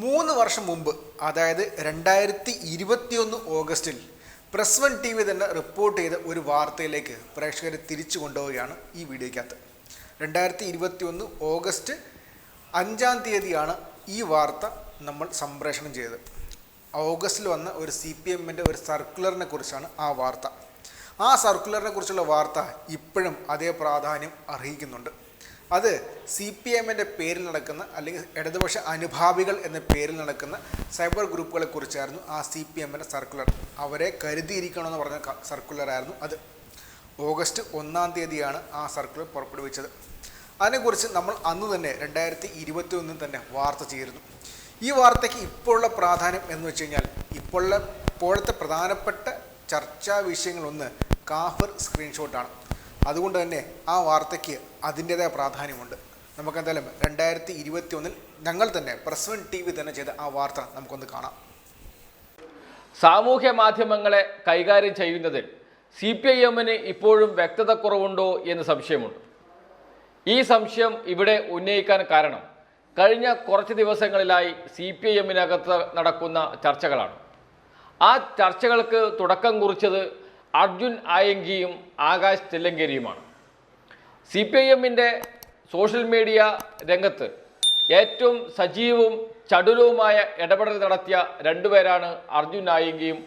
മൂന്ന് വർഷം മുമ്പ് അതായത് രണ്ടായിരത്തി ഇരുപത്തിയൊന്ന് ഓഗസ്റ്റിൽ പ്രസ് വൺ ടി വി തന്നെ റിപ്പോർട്ട് ചെയ്ത ഒരു വാർത്തയിലേക്ക് പ്രേക്ഷകരെ തിരിച്ചു കൊണ്ടുപോവുകയാണ് ഈ വീഡിയോയ്ക്കകത്ത്. രണ്ടായിരത്തി ഇരുപത്തിയൊന്ന് ഓഗസ്റ്റ് അഞ്ചാം തീയതിയാണ് ഈ വാർത്ത നമ്മൾ സംപ്രേഷണം ചെയ്തത്. ഓഗസ്റ്റിൽ വന്ന ഒരു സി പി എമ്മിന്റെ ഒരു സർക്കുലറിനെ കുറിച്ചാണ് ആ വാർത്ത. ആ സർക്കുലറിനെ കുറിച്ചുള്ള വാർത്ത ഇപ്പോഴും അതേ പ്രാധാന്യം അർഹിക്കുന്നുണ്ട്. അത് സി പി എമ്മിന്റെ പേരിൽ നടക്കുന്ന അല്ലെങ്കിൽ ഇടതുപക്ഷ അനുഭാവികൾ എന്ന പേരിൽ നടക്കുന്ന സൈബർ ഗ്രൂപ്പുകളെ കുറിച്ചായിരുന്നു ആ സി പി എമ്മിന്റെ സർക്കുലർ. അവരെ കരുതിയിരിക്കണമെന്ന് പറഞ്ഞ സർക്കുലറായിരുന്നു അത്. ഓഗസ്റ്റ് ഒന്നാം തീയതിയാണ് ആ സർക്കുലർ പുറപ്പെടുവിച്ചത്. അതിനെക്കുറിച്ച് നമ്മൾ അന്ന് തന്നെ രണ്ടായിരത്തി ഇരുപത്തി ഒന്നിൽ തന്നെ വാർത്ത ചെയ്തിരുന്നു. ഈ വാർത്തയ്ക്ക് ഇപ്പോഴുള്ള പ്രാധാന്യം എന്ന് വെച്ച് കഴിഞ്ഞാൽ ഇപ്പോഴുള്ള ഇപ്പോഴത്തെ പ്രധാനപ്പെട്ട ചർച്ചാ വിഷയങ്ങളൊന്ന് കാഫർ സ്ക്രീൻഷോട്ടാണ്. അതുകൊണ്ട് തന്നെ ആ വാർത്തയ്ക്ക് അതിന്റേതായ പ്രാധാന്യമുണ്ട്. നമുക്കെന്തായാലും രണ്ടായിരത്തി ഇരുപത്തി ഒന്നിൽ ഞങ്ങൾ തന്നെ പ്രസ് വൺ ടി വി തന്നെ ചെയ്ത ആ വാർത്ത നമുക്കൊന്ന് കാണാം. സാമൂഹ്യ മാധ്യമങ്ങളെ കൈകാര്യം ചെയ്യുന്നതിൽ സി പി ഐ എമ്മിന് ഇപ്പോഴും വ്യക്തത കുറവുണ്ടോ എന്ന് സംശയമുണ്ട്. ഈ സംശയം ഇവിടെ ഉന്നയിക്കാൻ കാരണം കഴിഞ്ഞ കുറച്ച് ദിവസങ്ങളിലായി സി പി ഐ എമ്മിനകത്ത് നടക്കുന്ന ചർച്ചകളാണ്. ആ ചർച്ചകൾക്ക് തുടക്കം കുറിച്ചത് അർജുൻ ആയങ്കിയും ആകാശ് തെല്ലങ്കേരിയുമാണ്. സി പി ഐ എമ്മിന്റെ സോഷ്യൽ മീഡിയ രംഗത്ത് ഏറ്റവും സജീവവും ചടുലവുമായ ഇടപെടൽ നടത്തിയ രണ്ടുപേരാണ് Arjun നായികയും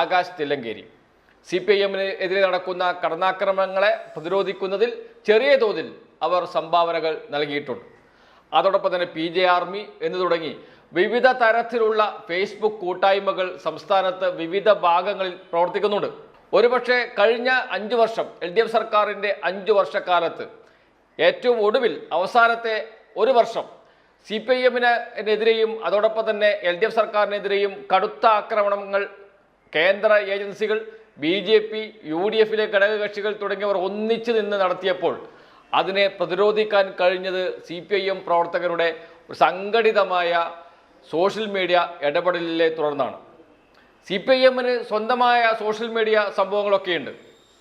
Akash Thillankeri C P I എമ്മിന് എതിരെ നടക്കുന്ന കടന്നാക്രമണങ്ങളെ പ്രതിരോധിക്കുന്നതിൽ ചെറിയ തോതിൽ അവർ സംഭാവനകൾ നൽകിയിട്ടുണ്ട്. അതോടൊപ്പം തന്നെ പി ജെ ആർമി എന്ന് തുടങ്ങി വിവിധ തരത്തിലുള്ള ഫേസ്ബുക്ക് കൂട്ടായ്മകൾ സംസ്ഥാനത്ത് വിവിധ ഭാഗങ്ങളിൽ പ്രവർത്തിക്കുന്നുണ്ട്. ഒരുപക്ഷെ കഴിഞ്ഞ അഞ്ച് വർഷം എൽ ഡി എഫ് സർക്കാരിന്റെ അഞ്ച് വർഷക്കാലത്ത് ഏറ്റവും ഒടുവിൽ അവസാനത്തെ ഒരു വർഷം സി പി ഐ എമ്മിനെതിരെയും അതോടൊപ്പം തന്നെ എൽ ഡി എഫ് സർക്കാരിനെതിരെയും കടുത്ത ആക്രമണങ്ങൾ കേന്ദ്ര ഏജൻസികൾ B J P U D എഫിലെ ഘടകകക്ഷികൾ തുടങ്ങിയവർ ഒന്നിച്ചു നിന്ന് നടത്തിയപ്പോൾ അതിനെ പ്രതിരോധിക്കാൻ കഴിഞ്ഞത് സി പി ഐ എം പ്രവർത്തകരുടെ സംഘടിതമായ സോഷ്യൽ മീഡിയ ഇടപെടലിലെ തുടർന്നാണ്. സി പി ഐ എമ്മിന് സ്വന്തമായ സോഷ്യൽ മീഡിയ സംഭവങ്ങളൊക്കെയുണ്ട്.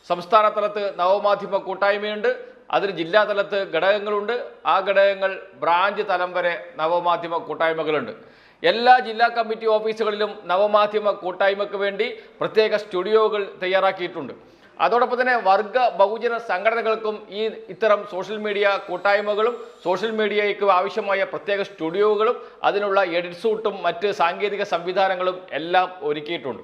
സംസ്ഥാന തലത്ത് നവമാധ്യമ കൂട്ടായ്മയുണ്ട്. അതിന് ജില്ലാ തലത്ത് ഘടകങ്ങളുണ്ട്. ആ ഘടകങ്ങൾ ബ്രാഞ്ച് തലം വരെ നവമാധ്യമ കൂട്ടായ്മകളുണ്ട്. എല്ലാ ജില്ലാ കമ്മിറ്റി ഓഫീസുകളിലും നവമാധ്യമ കൂട്ടായ്മയ്ക്ക് വേണ്ടി പ്രത്യേക സ്റ്റുഡിയോകൾ തയ്യാറാക്കിയിട്ടുണ്ട്. അതോടൊപ്പം തന്നെ വർഗ ബഹുജന സംഘടനകൾക്കും ഈ ഇത്തരം സോഷ്യൽ മീഡിയ കൂട്ടായ്മകളും സോഷ്യൽ മീഡിയയ്ക്ക് ആവശ്യമായ പ്രത്യേക സ്റ്റുഡിയോകളും അതിനുള്ള എഡിറ്റ് സൂട്ടും മറ്റ് സാങ്കേതിക സംവിധാനങ്ങളും എല്ലാം ഒരുക്കിയിട്ടുണ്ട്.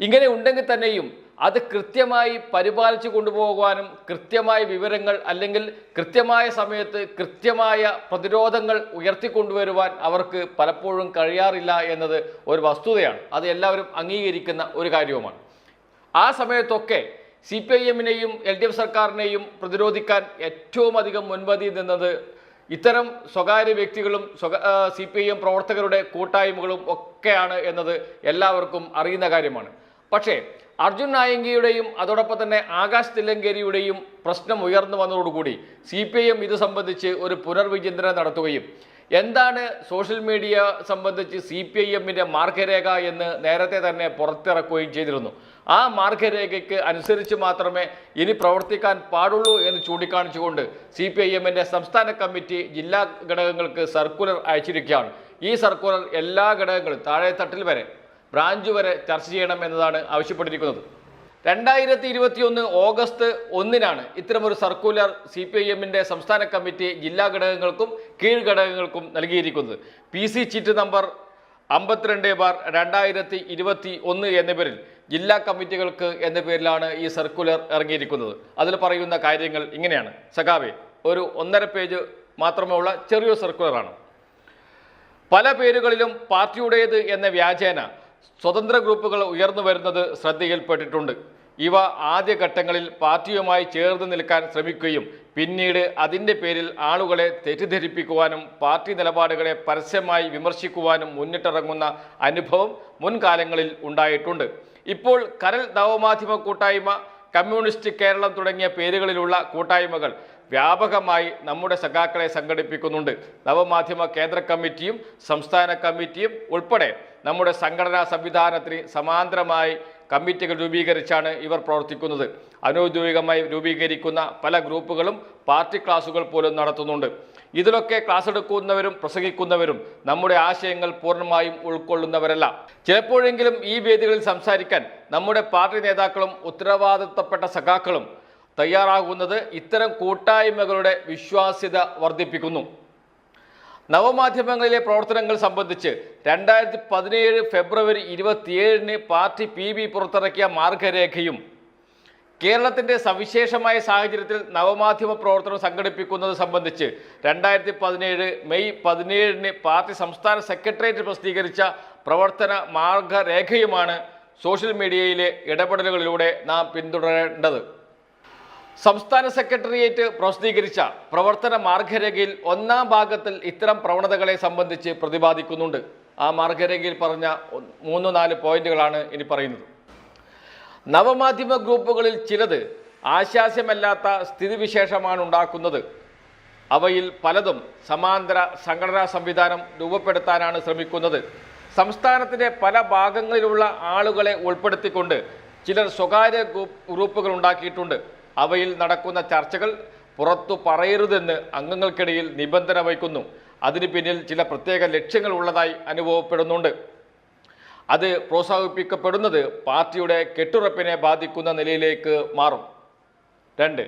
ഇങ്ങനെ ഉണ്ടെങ്കിൽ തന്നെയും അത് കൃത്യമായി പരിപാലിച്ചു കൊണ്ടുപോകുവാനും കൃത്യമായ വിവരങ്ങൾ അല്ലെങ്കിൽ കൃത്യമായ സമയത്ത് കൃത്യമായ പ്രതിരോധങ്ങൾ ഉയർത്തിക്കൊണ്ടുവരുവാൻ അവർക്ക് പലപ്പോഴും കഴിയാറില്ല എന്നത് ഒരു വസ്തുതയാണ്. അത് എല്ലാവരും അംഗീകരിക്കുന്ന ഒരു കാര്യവുമാണ്. ആ സമയത്തൊക്കെ സി പി ഐ എമ്മിനെയും എൽ ഡി എഫ് സർക്കാരിനെയും പ്രതിരോധിക്കാൻ ഏറ്റവും അധികം മുൻപതി നിന്നത് ഇത്തരം സ്വകാര്യ വ്യക്തികളും സി പി ഐ എം പ്രവർത്തകരുടെ കൂട്ടായ്മകളും ഒക്കെയാണ് എന്നത് എല്ലാവർക്കും അറിയുന്ന കാര്യമാണ്. പക്ഷേ അർജുൻ നായങ്കിയുടെയും അതോടൊപ്പം തന്നെ ആകാശ് തില്ലങ്കേരിയുടെയും പ്രശ്നം ഉയർന്നു വന്നതോടുകൂടി സി പി ഐ എം ഇത് സംബന്ധിച്ച് ഒരു പുനർവിചിന്തനം നടത്തുകയും എന്താണ് സോഷ്യൽ മീഡിയ സംബന്ധിച്ച് സി പി ഐ എമ്മിന്റെ മാർഗരേഖ എന്ന് നേരത്തെ തന്നെ പുറത്തിറക്കുകയും ചെയ്തിരുന്നു. ആ മാർഗരേഖയ്ക്ക് അനുസരിച്ച് മാത്രമേ ഇനി പ്രവർത്തിക്കാൻ പാടുള്ളൂ എന്ന് ചൂണ്ടിക്കാണിച്ചുകൊണ്ട് സി പി ഐ എമ്മിന്റെ സംസ്ഥാന കമ്മിറ്റി ജില്ലാ ഘടകങ്ങൾക്ക് സർക്കുലർ അയച്ചിരിക്കുകയാണ്. ഈ സർക്കുലർ എല്ലാ ഘടകങ്ങളും താഴെത്തട്ടിൽ വരെ ബ്രാഞ്ച് വരെ ചർച്ച ചെയ്യണം എന്നതാണ് ആവശ്യപ്പെട്ടിരിക്കുന്നത്. രണ്ടായിരത്തി ഇരുപത്തിയൊന്ന് ഓഗസ്റ്റ് ഒന്നിനാണ് ഇത്തരമൊരു സർക്കുലർ സി പി ഐ എമ്മിന്റെ സംസ്ഥാന കമ്മിറ്റി ജില്ലാ ഘടകങ്ങൾക്കും കീഴ് ഘടകങ്ങൾക്കും നൽകിയിരിക്കുന്നത്. പി സി ചിറ്റ് നമ്പർ അമ്പത്തിരണ്ട് ബാർ രണ്ടായിരത്തി ഇരുപത്തി ഒന്ന് എന്ന പേരിൽ ജില്ലാ കമ്മിറ്റികൾക്ക് എന്ന പേരിലാണ് ഈ സർക്കുലർ ഇറങ്ങിയിരിക്കുന്നത്. അതിൽ പറയുന്ന കാര്യങ്ങൾ ഇങ്ങനെയാണ്. സഖാവെ ഒരു ഒന്നര പേജ് മാത്രമേ ഉള്ള ചെറിയ സർക്കുലറാണ്. പല പേരുകളിലും പാർട്ടിയുടേത് എന്ന വ്യാജേന സ്വതന്ത്ര ഗ്രൂപ്പുകൾ ഉയർന്നു വരുന്നത് ശ്രദ്ധയിൽപ്പെട്ടിട്ടുണ്ട്. ഇവ ആദ്യഘട്ടങ്ങളിൽ പാർട്ടിയുമായി ചേർന്ന് നിൽക്കാൻ ശ്രമിക്കുകയും പിന്നീട് അതിന്റെ പേരിൽ ആളുകളെ തെറ്റിദ്ധരിപ്പിക്കുവാനും പാർട്ടി നിലപാടുകളെ പരസ്യമായി വിമർശിക്കുവാനും മുന്നിട്ടിറങ്ങുന്ന അനുഭവം മുൻകാലങ്ങളിൽ ഉണ്ടായിട്ടുണ്ട്. ഇപ്പോൾ കരൽ നവമാധ്യമ കൂട്ടായ്മ കമ്മ്യൂണിസ്റ്റ് കേരളം തുടങ്ങിയ പേരുകളിലുള്ള കൂട്ടായ്മകൾ വ്യാപകമായി നമ്മുടെ സഖാക്കളെ സംഘടിപ്പിക്കുന്നുണ്ട്. നവമാധ്യമ കേന്ദ്ര കമ്മിറ്റിയും സംസ്ഥാന കമ്മിറ്റിയും ഉൾപ്പെടെ നമ്മുടെ സംഘടനാ സംവിധാനത്തിന് സമാന്തരമായി കമ്മിറ്റികൾ രൂപീകരിച്ചാണ് ഇവർ പ്രവർത്തിക്കുന്നത്. അനൗദ്യോഗികമായി രൂപീകരിക്കുന്ന പല ഗ്രൂപ്പുകളും പാർട്ടി ക്ലാസുകൾ പോലും നടത്തുന്നുണ്ട്. ഇതിലൊക്കെ ക്ലാസ് എടുക്കുന്നവരും പ്രസംഗിക്കുന്നവരും നമ്മുടെ ആശയങ്ങൾ പൂർണമായും ഉൾക്കൊള്ളുന്നവരല്ല. ചിലപ്പോഴെങ്കിലും ഈ വേദികളിൽ സംസാരിക്കാൻ നമ്മുടെ പാർട്ടി നേതാക്കളും ഉത്തരവാദിത്തപ്പെട്ട സഖാക്കളും തയ്യാറാകുന്നത് ഇത്തരം കൂട്ടായ്മകളുടെ വിശ്വാസ്യത വർദ്ധിപ്പിക്കുന്നു. നവമാധ്യമങ്ങളിലെ പ്രവർത്തനങ്ങൾ സംബന്ധിച്ച് രണ്ടായിരത്തി പതിനേഴ് ഫെബ്രുവരി ഇരുപത്തിയേഴിന് പാർട്ടി പി ബി പുറത്തിറക്കിയ മാർഗരേഖയും കേരളത്തിന്റെ സവിശേഷമായ സാഹചര്യത്തിൽ നവമാധ്യമ പ്രവർത്തനം സംഘടിപ്പിക്കുന്നത് സംബന്ധിച്ച് രണ്ടായിരത്തി പതിനേഴ് മെയ് പതിനേഴിന് പാർട്ടി സംസ്ഥാന സെക്രട്ടേറിയറ്റ് പ്രസിദ്ധീകരിച്ച പ്രവർത്തന മാർഗരേഖയുമാണ് സോഷ്യൽ മീഡിയയിലെ ഇടപെടലുകളിലൂടെ നാം പിന്തുടരേണ്ടത്. സംസ്ഥാന സെക്രട്ടേറിയറ്റ് പ്രസിദ്ധീകരിച്ച പ്രവർത്തന മാർഗരേഖയിൽ ഒന്നാം ഭാഗത്തിൽ ഇത്തരം പ്രവണതകളെ സംബന്ധിച്ച് പ്രതിപാദിക്കുന്നുണ്ട്. ആ മാർഗരേഖയിൽ പറഞ്ഞ മൂന്ന് നാല് പോയിന്റുകളാണ് ഇനി പറയുന്നത്. നവമാധ്യമ ഗ്രൂപ്പുകളിൽ ചിലത് ആശാസ്യമല്ലാത്ത സ്ഥിതിവിശേഷമാണ് ഉണ്ടാക്കുന്നത് അവയിൽ പലതും സമാന്തര സംഘടനാ സംവിധാനം രൂപപ്പെടുത്താനാണ് ശ്രമിക്കുന്നത്. സംസ്ഥാനത്തിന്റെ പല ഭാഗങ്ങളിലുള്ള ആളുകളെ ഉൾപ്പെടുത്തിക്കൊണ്ട് ചിലർ സ്വകാര്യ ഗ്രൂപ്പ് ഗ്രൂപ്പുകൾ ഉണ്ടാക്കിയിട്ടുണ്ട്. അവയിൽ നടക്കുന്ന ചർച്ചകൾ പുറത്തു പറയരുതെന്ന് അംഗങ്ങൾക്കിടയിൽ നിബന്ധന വയ്ക്കുന്നു. അതിന് പിന്നിൽ ചില പ്രത്യേക ലക്ഷ്യങ്ങൾ ഉള്ളതായി അനുഭവപ്പെടുന്നുണ്ട്. അത് പ്രോത്സാഹിപ്പിക്കപ്പെടുന്നത് പാർട്ടിയുടെ കെട്ടുറപ്പിനെ ബാധിക്കുന്ന നിലയിലേക്ക് മാറും. രണ്ട്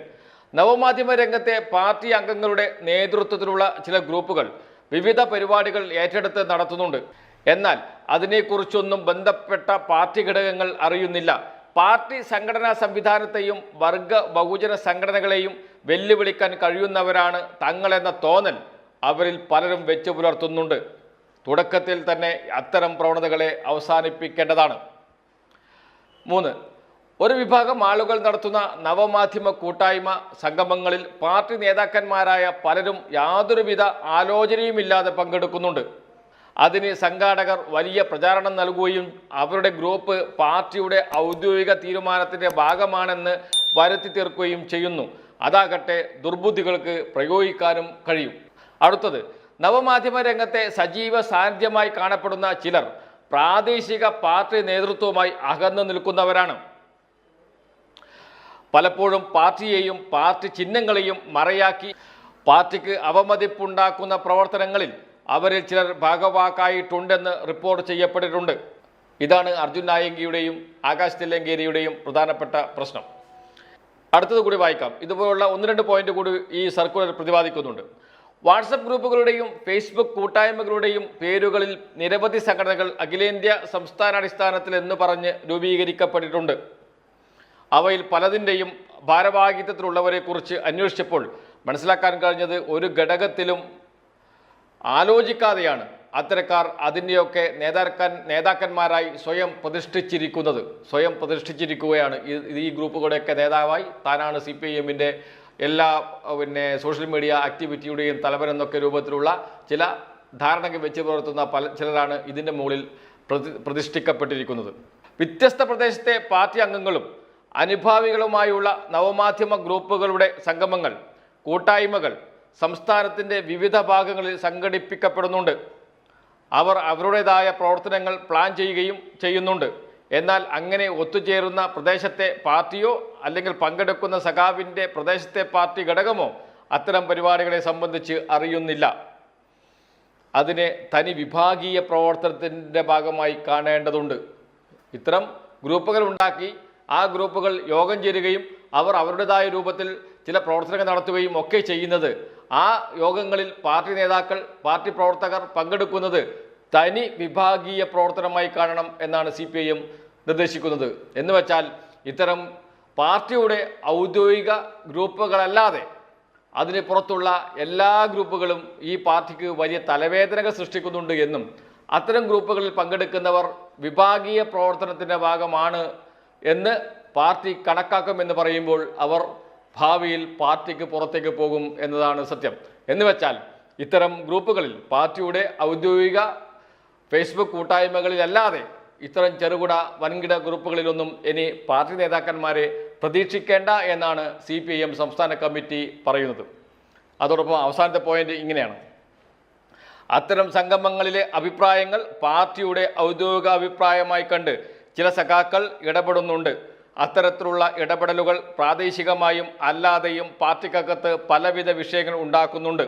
നവമാധ്യമ രംഗത്തെ പാർട്ടി അംഗങ്ങളുടെ നേതൃത്വത്തിലുള്ള ചില ഗ്രൂപ്പുകൾ വിവിധ പരിപാടികൾ ഏറ്റെടുത്ത് നടത്തുന്നുണ്ട്. എന്നാൽ അതിനെക്കുറിച്ചൊന്നും ബന്ധപ്പെട്ട പാർട്ടി ഘടകങ്ങൾ അറിയുന്നില്ല. പാർട്ടി സംഘടനാ സംവിധാനത്തെയും വർഗ ബഹുജന സംഘടനകളെയും വെല്ലുവിളിക്കാൻ കഴിയുന്നവരാണ് തങ്ങളെന്ന തോന്നൽ അവരിൽ പലരും വെച്ചു പുലർത്തുന്നുണ്ട്. തുടക്കത്തിൽ തന്നെ അത്തരം പ്രവണതകളെ അവസാനിപ്പിക്കേണ്ടതാണ്. മൂന്ന് ഒരു വിഭാഗം ആളുകൾ നടത്തുന്ന നവമാധ്യമ കൂട്ടായ്മ സംഗമങ്ങളിൽ പാർട്ടി നേതാക്കന്മാരായ പലരും യാതൊരുവിധ ആലോചനയുമില്ലാതെ പങ്കെടുക്കുന്നുണ്ട്. അതിന് സംഘാടകർ വലിയ പ്രചാരണം നൽകുകയും അവരുടെ ഗ്രൂപ്പ് പാർട്ടിയുടെ ഔദ്യോഗിക തീരുമാനത്തിന്റെ ഭാഗമാണെന്ന് വരുത്തി തീർക്കുകയും ചെയ്യുന്നു. അതാകട്ടെ ദുർബുദ്ധികൾക്ക് പ്രയോഗിക്കാനും കഴിയും. അടുത്തത് നവമാധ്യമ രംഗത്തെ സജീവ സാന്നിധ്യമായി കാണപ്പെടുന്ന ചിലർ പ്രാദേശിക പാർട്ടി നേതൃത്വവുമായി അകന്നു നിൽക്കുന്നവരാണ്. പലപ്പോഴും പാർട്ടിയെയും പാർട്ടി ചിഹ്നങ്ങളെയും മറയാക്കി പാർട്ടിക്ക് അവമതിപ്പുണ്ടാക്കുന്ന പ്രവർത്തനങ്ങളിൽ അവരിൽ ചിലർ ഭാഗവാക്കായിട്ടുണ്ടെന്ന് റിപ്പോർട്ട് ചെയ്യപ്പെട്ടിട്ടുണ്ട്. ഇതാണ് അർജുൻ നായങ്കിയുടെയും ആകാശ് തില്ലങ്കേരിയുടെയും പ്രധാനപ്പെട്ട പ്രശ്നം. അടുത്തത് കൂടി വായിക്കാം. ഇതുപോലുള്ള ഒന്ന് രണ്ട് പോയിന്റ് കൂടി ഈ സർക്കുലർ പ്രതിപാദിക്കുന്നുണ്ട്. വാട്സപ്പ് ഗ്രൂപ്പുകളുടെയും ഫേസ്ബുക്ക് കൂട്ടായ്മകളുടെയും പേരുകളിൽ നിരവധി സംഘടനകൾ അഖിലേന്ത്യാ സംസ്ഥാനാടിസ്ഥാനത്തിൽ എന്ന് പറഞ്ഞ് രൂപീകരിക്കപ്പെട്ടിട്ടുണ്ട്. അവയിൽ പലതിന്റെയും ഭാരവാഹിത്വത്തിലുള്ളവരെ കുറിച്ച് അന്വേഷിച്ചപ്പോൾ മനസ്സിലാക്കാൻ കഴിഞ്ഞത് ഒരു ഘടകത്തിലും ആലോചിക്കാതെയാണ് അത്തരക്കാർ അതിന്റെയൊക്കെ നേതാക്കൻ നേതാക്കന്മാരായി സ്വയം പ്രതിഷ്ഠിച്ചിരിക്കുന്നത്. സ്വയം പ്രതിഷ്ഠിച്ചിരിക്കുകയാണ് ഈ ഗ്രൂപ്പുകളുടെയൊക്കെ നേതാവായി. താനാണ് സി പി ഐ എമ്മിന്റെ എല്ലാ പിന്നെ സോഷ്യൽ മീഡിയ ആക്ടിവിറ്റിയുടെയും തലവൻ എന്നൊക്കെ രൂപത്തിലുള്ള ചില ധാരണകൾ വെച്ച് പുലർത്തുന്ന പല ചിലരാണ് ഇതിന്റെ മുകളിൽ പ്രതി പ്രതിഷ്ഠിക്കപ്പെട്ടിരിക്കുന്നത്. വ്യത്യസ്ത പ്രദേശത്തെ പാർട്ടി അംഗങ്ങളും അനുഭാവികളുമായുള്ള നവമാധ്യമ ഗ്രൂപ്പുകളുടെ സംഗമങ്ങൾ കൂട്ടായ്മകൾ സംസ്ഥാനത്തിന്റെ വിവിധ ഭാഗങ്ങളിൽ സംഘടിപ്പിക്കപ്പെടുന്നുണ്ട്. അവർ അവരുടേതായ പ്രവർത്തനങ്ങൾ പ്ലാൻ ചെയ്യുകയും ചെയ്യുന്നുണ്ട്. എന്നാൽ അങ്ങനെ ഒത്തുചേരുന്ന പ്രദേശത്തെ പാർട്ടിയോ അല്ലെങ്കിൽ പങ്കെടുക്കുന്ന സഖാവിന്റെ പ്രദേശത്തെ പാർട്ടി ഘടകമോ അത്തരം പരിപാടികളെ സംബന്ധിച്ച് അറിയുന്നില്ല. അതിനെ തനി വിഭാഗീയ പ്രവർത്തനത്തിന്റെ ഭാഗമായി കാണേണ്ടതുണ്ട്. ഇത്തരം ഗ്രൂപ്പുകൾ ഉണ്ടാക്കി ആ ഗ്രൂപ്പുകൾ യോഗം ചേരുകയും അവർ അവരുടേതായ രൂപത്തിൽ ചില പ്രവർത്തനങ്ങൾ നടത്തുകയും ഒക്കെ ചെയ്യുന്നത് ആ യോഗങ്ങളിൽ പാർട്ടി നേതാക്കൾ പാർട്ടി പ്രവർത്തകർ പങ്കെടുക്കുന്നത് തനി വിഭാഗീയ പ്രവർത്തനമായി കാണണം എന്നാണ് സി പി ഐ നിർദ്ദേശിക്കുന്നത്. എന്ന് വെച്ചാൽ ഇത്തരം പാർട്ടിയുടെ ഔദ്യോഗിക ഗ്രൂപ്പുകളല്ലാതെ അതിന് പുറത്തുള്ള എല്ലാ ഗ്രൂപ്പുകളും ഈ പാർട്ടിക്ക് വലിയ തലവേദനകൾ സൃഷ്ടിക്കുന്നുണ്ട് എന്നും അത്തരം ഗ്രൂപ്പുകളിൽ പങ്കെടുക്കുന്നവർ വിഭാഗീയ പ്രവർത്തനത്തിന്റെ ഭാഗമാണ് എന്ന് പാർട്ടി കണക്കാക്കുമെന്ന് പറയുമ്പോൾ അവർ ഭാവിയിൽ പാർട്ടിക്ക് പുറത്തേക്ക് പോകും എന്നതാണ് സത്യം. എന്നുവെച്ചാൽ ഇത്തരം ഗ്രൂപ്പുകളിൽ പാർട്ടിയുടെ ഔദ്യോഗിക ഫേസ്ബുക്ക് കൂട്ടായ്മകളിലല്ലാതെ ഇത്തരം ചെറുകിട വൻകിട ഗ്രൂപ്പുകളിലൊന്നും ഇനി പാർട്ടി നേതാക്കന്മാരെ പ്രതീക്ഷിക്കേണ്ട എന്നാണ് സി പി ഐ എം സംസ്ഥാന കമ്മിറ്റി പറയുന്നത്. അതോടൊപ്പം അവസാനത്തെ പോയിന്റ് ഇങ്ങനെയാണ്. അത്തരം സംഗമങ്ങളിലെ അഭിപ്രായങ്ങൾ പാർട്ടിയുടെ ഔദ്യോഗിക അഭിപ്രായമായി കണ്ട് ചില സഖാക്കൾ ഇടപെടുന്നുണ്ട്. അത്തരത്തിലുള്ള ഇടപെടലുകൾ പ്രാദേശികമായും അല്ലാതെയും പാർട്ടിക്കകത്ത് പലവിധ വിഷയങ്ങൾ ഉണ്ടാക്കുന്നുണ്ട്.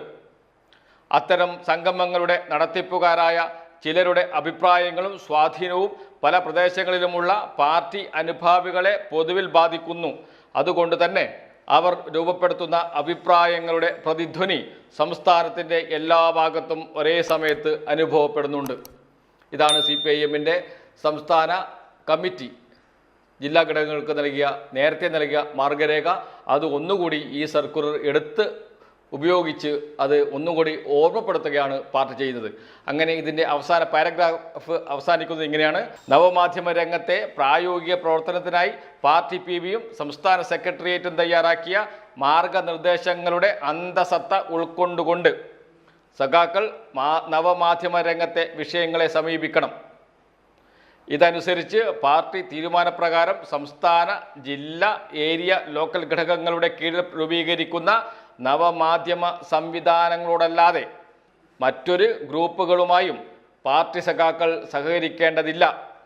അത്തരം സംഗമങ്ങളുടെ നടത്തിപ്പുകാരായ ചിലരുടെ അഭിപ്രായങ്ങളും സ്വാധീനവും പല പ്രദേശങ്ങളിലുമുള്ള പാർട്ടി അനുഭാവികളെ പൊതുവിൽ ബാധിക്കുന്നു. അതുകൊണ്ട് തന്നെ അവർ രൂപപ്പെടുത്തുന്ന അഭിപ്രായങ്ങളുടെ പ്രതിധ്വനി സംസ്ഥാനത്തിന്റെ എല്ലാ ഭാഗത്തും ഒരേ സമയത്ത് അനുഭവപ്പെടുന്നുണ്ട്. ഇതാണ് സി പി ഐ എമ്മിന്റെ സംസ്ഥാന കമ്മിറ്റി. ജില്ലാ ഘടകങ്ങൾക്ക് നൽകിയ നേരത്തെ നൽകിയ മാർഗരേഖ. അത് ഒന്നുകൂടി ഈ സർക്കുലർ എടുത്ത് ഉപയോഗിച്ച് അത് ഒന്നുകൂടി ഓർമ്മപ്പെടുത്തുകയാണ് പാർട്ടി ചെയ്യുന്നത്. അങ്ങനെ ഇതിന്റെ അവസാന പാരഗ്രാഫ് അവസാനിക്കുന്നത് ഇങ്ങനെയാണ്. നവമാധ്യമ രംഗത്തെ പ്രായോഗിക പ്രവർത്തനത്തിനായി പാർട്ടി പി ബിയും സംസ്ഥാന സെക്രട്ടേറിയറ്റും തയ്യാറാക്കിയ മാർഗനിർദ്ദേശങ്ങളുടെ അന്തസത്ത ഉൾക്കൊണ്ടുകൊണ്ട് സഖാക്കൾ നവമാധ്യമ രംഗത്തെ വിഷയങ്ങളെ സമീപിക്കണം. ഇതനുസരിച്ച് പാർട്ടി തീരുമാനപ്രകാരം സംസ്ഥാന ജില്ലാ ഏരിയ ലോക്കൽ ഘടകങ്ങളുടെ കീഴിൽ രൂപീകരിക്കുന്ന നവമാധ്യമ സംവിധാനങ്ങളോടല്ലാതെ മറ്റൊരു ഗ്രൂപ്പുകളുമായും പാർട്ടി സഖാക്കൾ സഹകരിക്കേണ്ടതില്ല.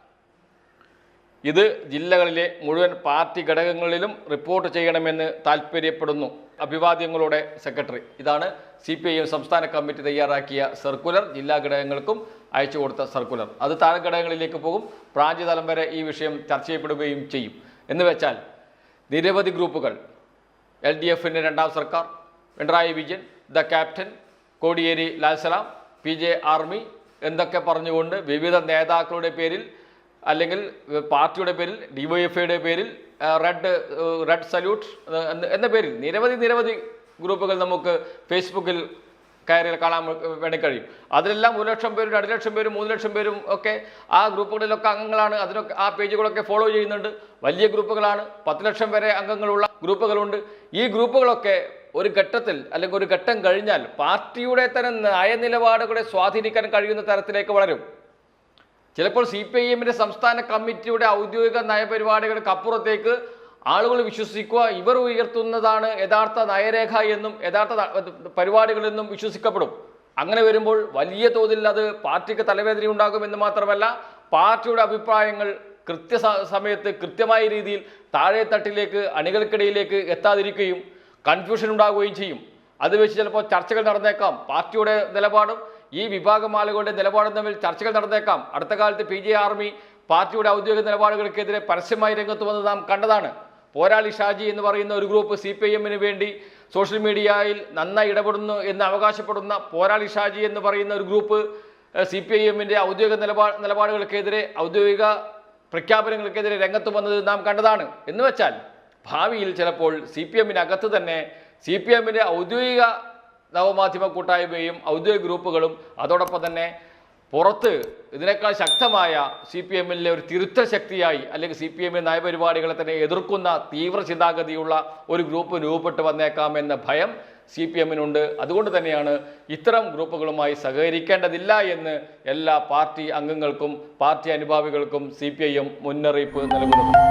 ഇത് ജില്ലകളിലെ മുഴുവൻ പാർട്ടി ഘടകങ്ങളിലും റിപ്പോർട്ട് ചെയ്യണമെന്ന് താൽപ്പര്യപ്പെടുന്നു. അഭിവാദ്യങ്ങളുടെ സെക്രട്ടറി. ഇതാണ് സി പി ഐ എം സംസ്ഥാന കമ്മിറ്റി തയ്യാറാക്കിയ സർക്കുലർ. ജില്ലാ ഘടകങ്ങൾക്കും അയച്ചു കൊടുത്ത സർക്കുലർ. അത് താഴെ ഘടകങ്ങളിലേക്ക് പോകും. പ്രാഞ്ച് തലം വരെ ഈ വിഷയം ചർച്ച ചെയ്യപ്പെടുകയും ചെയ്യും. എന്ന് വെച്ചാൽ നിരവധി ഗ്രൂപ്പുകൾ. എൽ ഡി എഫിന്റെ രണ്ടാം സർക്കാർ പിണറായി വിജയൻ ദ ക്യാപ്റ്റൻ കോടിയേരി ലാൽസലാം പി ജെ ആർമി എന്നൊക്കെ പറഞ്ഞുകൊണ്ട് വിവിധ നേതാക്കളുടെ പേരിൽ അല്ലെങ്കിൽ പാർട്ടിയുടെ പേരിൽ ഡിവൈഎഫ്ഐയുടെ പേരിൽ റെഡ് റെഡ് സല്യൂട്ട് എന്ന പേരിൽ നിരവധി നിരവധി ഗ്രൂപ്പുകൾ നമുക്ക് ഫേസ്ബുക്കിൽ കയറി കാണാൻ വേണ്ടി കഴിയും. അതിലെല്ലാം ഒരു ലക്ഷം പേരും രണ്ട് ലക്ഷം പേരും മൂന്ന് ലക്ഷം പേരും ഒക്കെ ആ ഗ്രൂപ്പുകളിലൊക്കെ അംഗങ്ങളാണ്. അതിനൊക്കെ ആ പേജുകളൊക്കെ ഫോളോ ചെയ്യുന്നുണ്ട്. വലിയ ഗ്രൂപ്പുകളാണ്. പത്ത് ലക്ഷം വരെ അംഗങ്ങളുള്ള ഗ്രൂപ്പുകളുണ്ട്. ഈ ഗ്രൂപ്പുകളൊക്കെ ഒരു ഘട്ടത്തിൽ അല്ലെങ്കിൽ ഒരു ഘട്ടം കഴിഞ്ഞാൽ പാർട്ടിയുടെ തന്നെ നയനിലപാടുകളെ സ്വാധീനിക്കാൻ കഴിയുന്ന തരത്തിലേക്ക് വളരും. ചിലപ്പോൾ സി പി ഐ എമ്മിന്റെ സംസ്ഥാന കമ്മിറ്റിയുടെ ഔദ്യോഗിക നയപരിപാടികൾക്ക് അപ്പുറത്തേക്ക് ആളുകൾ വിശ്വസിക്കുക ഇവർ ഉയർത്തുന്നതാണ് യഥാർത്ഥ നയരേഖ എന്നും യഥാർത്ഥ പരിപാടികളെന്നും വിശ്വസിക്കപ്പെടും. അങ്ങനെ വരുമ്പോൾ വലിയ തോതിൽ അത് പാർട്ടിക്ക് തലവേദന ഉണ്ടാകുമെന്ന് മാത്രമല്ല പാർട്ടിയുടെ അഭിപ്രായങ്ങൾ കൃത്യ സമയത്ത് കൃത്യമായ രീതിയിൽ താഴെത്തട്ടിലേക്ക് അണികൾക്കിടയിലേക്ക് എത്താതിരിക്കുകയും കൺഫ്യൂഷൻ ഉണ്ടാകുകയും ചെയ്യും. അത് വെച്ച് ചിലപ്പോൾ ചർച്ചകൾ നടന്നേക്കാം. പാർട്ടിയുടെ നിലപാടും ഈ വിഭാഗം ആളുകളുടെ നിലപാടും തമ്മിൽ ചർച്ചകൾ നടന്നേക്കാം. അടുത്ത കാലത്ത് പി ജെ ആർമി പാർട്ടിയുടെ ഔദ്യോഗിക നിലപാടുകൾക്കെതിരെ പരസ്യമായി രംഗത്ത് വന്ന് നാം കണ്ടതാണ്. പോരാളി ഷാജി എന്ന് പറയുന്ന ഒരു ഗ്രൂപ്പ് സി പി എമ്മിന് വേണ്ടി സോഷ്യൽ മീഡിയയിൽ നന്നായി ഇടപെടുന്നു എന്ന് അവകാശപ്പെടുന്ന പോരാളി ഷാജി എന്ന് പറയുന്ന ഒരു ഗ്രൂപ്പ് സി പി ഐ എമ്മിന്റെ ഔദ്യോഗിക നിലപാ നിലപാടുകൾക്കെതിരെ ഔദ്യോഗിക പ്രഖ്യാപനങ്ങൾക്കെതിരെ രംഗത്ത് വന്നത് നാം കണ്ടതാണ്. എന്ന് വെച്ചാൽ ഭാവിയിൽ ചിലപ്പോൾ സി പി എമ്മിനകത്ത് തന്നെ സി പി എമ്മിന്റെ ഔദ്യോഗിക നവമാധ്യമ കൂട്ടായ്മയും ഔദ്യോഗിക ഗ്രൂപ്പുകളും അതോടൊപ്പം തന്നെ പുറത്ത് ഇതിനേക്കാൾ ശക്തമായ സി പി എമ്മിലെ ഒരു തിരുത്തൽ ശക്തിയായി അല്ലെങ്കിൽ സി പി എമ്മിന്റെ നയപരിപാടികളെ തന്നെ എതിർക്കുന്ന തീവ്ര ചിന്താഗതിയുള്ള ഒരു ഗ്രൂപ്പ് രൂപപ്പെട്ട് വന്നേക്കാമെന്ന ഭയം സി പി എമ്മിനുണ്ട്. അതുകൊണ്ട് തന്നെയാണ് ഇത്തരം ഗ്രൂപ്പുകളുമായി സഹകരിക്കേണ്ടതില്ല എന്ന് എല്ലാ പാർട്ടി അംഗങ്ങൾക്കും പാർട്ടി അനുഭാവികൾക്കും സി പി ഐ എം മുന്നറിയിപ്പ് നൽകുന്നത്.